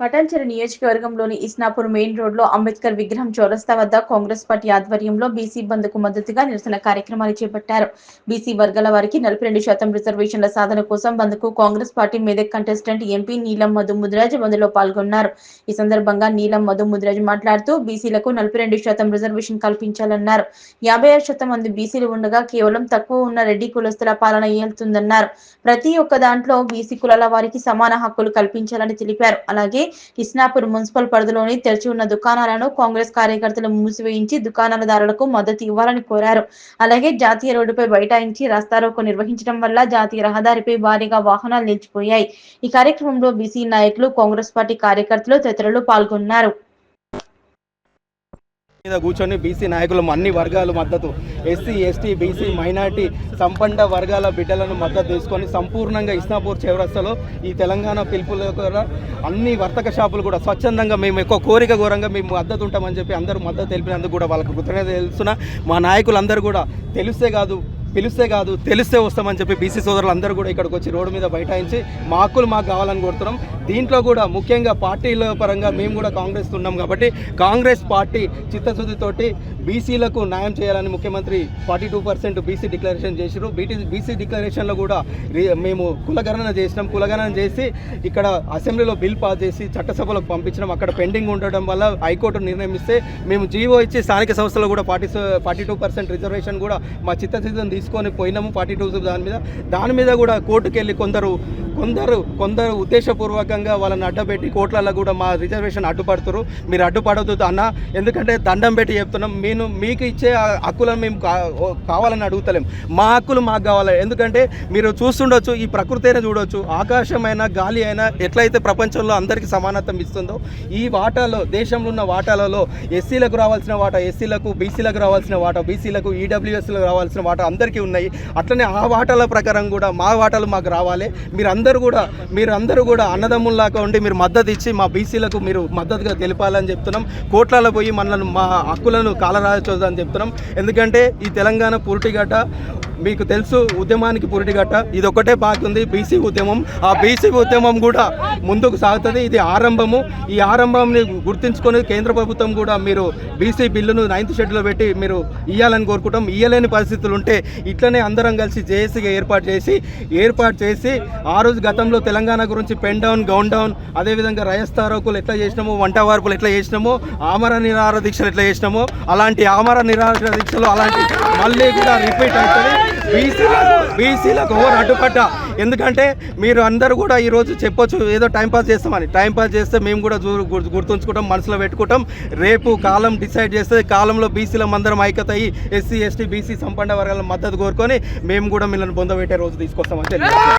పటాన్చెరు నియోజకవర్గంలోని ఇస్నాపూర్ మెయిన్ రోడ్లో అంబేద్కర్ విగ్రహం చౌరస్తా వద్ద కాంగ్రెస్ పార్టీ ఆధ్వర్యంలో బీసీ బంద్కు మద్దతుగా నిరసన కార్యక్రమాలు చేపట్టారు. బీసీ వర్గాల వారికి నలభై రెండు శాతం రిజర్వేషన్ల సాధన కోసం బంద్కు Congress party Medak contestant MP Neelam Madhu Mudiraj బంద్లో పాల్గొన్నారు. ఈ సందర్భంగా నీలం మధు ముదిరాజ్ మాట్లాడుతూ బీసీలకు నలభై రెండు శాతం రిజర్వేషన్ కల్పించాలన్నారు. యాభై ఆరు శాతం మంది బీసీలు ఉండగా కేవలం తక్కువ ఉన్న రెడ్డి కులస్తుల పాలన ఏలుతుందన్నారు ప్రతి ఒక్క దాంట్లో బీసీ కులాల వారికి సమాన హక్కులు కల్పించాలని తెలిపారు. అలాగే ఇస్నాపూర్ మున్సిపల్ పరిధిలోని తెరిచి ఉన్న దుకాణాలను కాంగ్రెస్ కార్యకర్తలు మూసివేయించి దుకాణాలదారులకు మద్దతు ఇవ్వాలని కోరారు. అలాగే జాతీయ రోడ్డుపై బైఠాయించి రాస్తారోకో నిర్వహించడం వల్ల జాతీయ రహదారిపై భారీగా వాహనాలు నిలిచిపోయాయి. ఈ కార్యక్రమంలో బీసీ నాయకులు కాంగ్రెస్ పార్టీ కార్యకర్తలు తదితరులు పాల్గొన్నారు. మీద కూర్చొని బీసీ నాయకులు అన్ని వర్గాలు మద్దతు ఎస్సీ ఎస్టీ బీసీ మైనార్టీ సంపన్న వర్గాల బిడ్డలను మద్దతు తీసుకొని సంపూర్ణంగా ఇస్నాపూర్ చివరస్తలో ఈ తెలంగాణ పిలుపుల ద్వారా అన్ని వర్తక షాపులు కూడా స్వచ్ఛందంగా మేము ఎక్కువ కోరిక ఘోరంగా మేము మద్దతు ఉంటామని చెప్పి అందరూ మద్దతు తెలిపినందుకు కూడా వాళ్ళకు కృతజ్ఞత తెలుస్తున్నా. మా నాయకులందరూ కూడా తెలిస్తే కాదు పిలిస్తే కాదు తెలిస్తే వస్తామని చెప్పి బీసీ సోదరులు అందరూ కూడా ఇక్కడికి వచ్చి రోడ్డు మీద బైఠాయించి మా హక్కులు మాకు కావాలని కోరుతున్నాం. దీంట్లో కూడా ముఖ్యంగా పార్టీల పరంగా మేము కూడా కాంగ్రెస్ ఉన్నాం కాబట్టి కాంగ్రెస్ పార్టీ చిత్తశుద్ధితోటి బీసీలకు న్యాయం చేయాలని ముఖ్యమంత్రి forty two percent BC declaration చేసిరు బీటీ బీసీ డిక్లరేషన్లో కూడా రి- మేము కులగణన చేసినాం. కులగణన చేసి ఇక్కడ అసెంబ్లీలో బిల్ పాస్ చేసి చట్టసభలకు పంపించినాం. అక్కడ పెండింగ్ ఉండడం వల్ల హైకోర్టు నిర్ణయం ఇస్తే మేము జీవో ఇచ్చి స్థానిక సంస్థలు కూడా forty forty two percent reservation కూడా మా చిత్తశుద్ధిని తీసుకొని పోయినాము ఫార్టీ టూ దాని మీద. దాని మీద కూడా కోర్టుకు వెళ్ళి కొందరు కొందరు కొందరు ఉద్దేశపూర్వకంగా వాళ్ళని అడ్డపెట్టి కోట్లలో కూడా మా రిజర్వేషన్ అడ్డుపడుతురు. మీరు అడ్డుపడదు అన్న ఎందుకంటే దండం పెట్టి చెప్తున్నాం. నేను మీకు ఇచ్చే హక్కులను మేము కా- కావాలని అడుగుతలేం. మా హక్కులు మాకు కావాలి. ఎందుకంటే మీరు చూస్తుండొచ్చు ఈ ప్రకృతి అయినా చూడొచ్చు. ఆకాశమైనా గాలి అయినా ఎట్లయితే ప్రపంచంలో అందరికీ సమానత్వం ఇస్తుందో ఈ వాటాలో దేశంలో ఉన్న వాటాలలో ఎస్సీలకు రావాల్సిన వాటా ఎస్సీలకు బీసీలకు రావాల్సిన వాటా బీసీలకు ఈడబ్ల్యూఎస్లకు రావాల్సిన వాటా అందరికీ ఉన్నాయి. అట్లనే ఆ వాటాల ప్రకారం కూడా మా వాటాలు మాకు రావాలి. మీరు అందరూ కూడా మీరందరూ కూడా అన్నదమ్ముల్లాగా ఉండి మీరు మద్దతు ఇచ్చి మా బీసీలకు మీరు మద్దతుగా తెలిపాలని చెప్తున్నాం. కోట్లలో పోయి మనల్ని మా హక్కులను కాలరాచొద్దని చెప్తున్నాం. ఎందుకంటే ఈ తెలంగాణ పురిటిగడ్డ మీకు తెలుసు ఉద్యమానికి పురిటిగట్ట ఇది ఒకటే బాగుంది బీసీ ఉద్యమం. ఆ బీసీ ఉద్యమం కూడా ముందుకు సాగుతుంది. ఇది ఆరంభము. ఈ ఆరంభంని గుర్తించుకొని కేంద్ర ప్రభుత్వం కూడా మీరు బీసీ బిల్లును నైన్త్ షెడ్యూల్లో పెట్టి మీరు ఇవ్వాలని కోరుకుంటాం. ఇయ్యలేని పరిస్థితులు ఉంటే ఇట్లనే అందరం కలిసి జేఏసీగా ఏర్పాటు చేసి ఏర్పాటు చేసి ఆ రోజు గతంలో తెలంగాణ గురించి పెన్ డౌన్ గౌన్ డౌన్ అదేవిధంగా రయస్తారోకులు ఎట్లా చేసినామో వంట వార్పులు ఎట్లా చేసినామో ఆమర నిరాహార దీక్షలు ఎట్లా చేసినామో అలాంటి ఆమర నిరాహార దీక్షలు అలాంటి మళ్ళీ కూడా రిపీట్ అవుతుంది బీసీలకు బీసీలకు ఓవర్ అడ్డుపడ్డ ఎందుకంటే మీరు అందరూ కూడా ఈరోజు చెప్పొచ్చు ఏదో టైంపాస్ చేస్తామని. టైంపాస్ చేస్తే మేము కూడా గుర్తుంచుకుంటాం మనసులో పెట్టుకుంటాం. రేపు కాలం డిసైడ్ చేస్తే కాలంలో బీసీల మందరం ఐక్యత అయ్యి ఎస్సీ ఎస్టీ బీసీ సంపన్న వర్గాల మద్దతు కోరుకొని మేము కూడా మిమ్మల్ని పొందబెట్టే రోజు తీసుకొస్తామని తెలియదు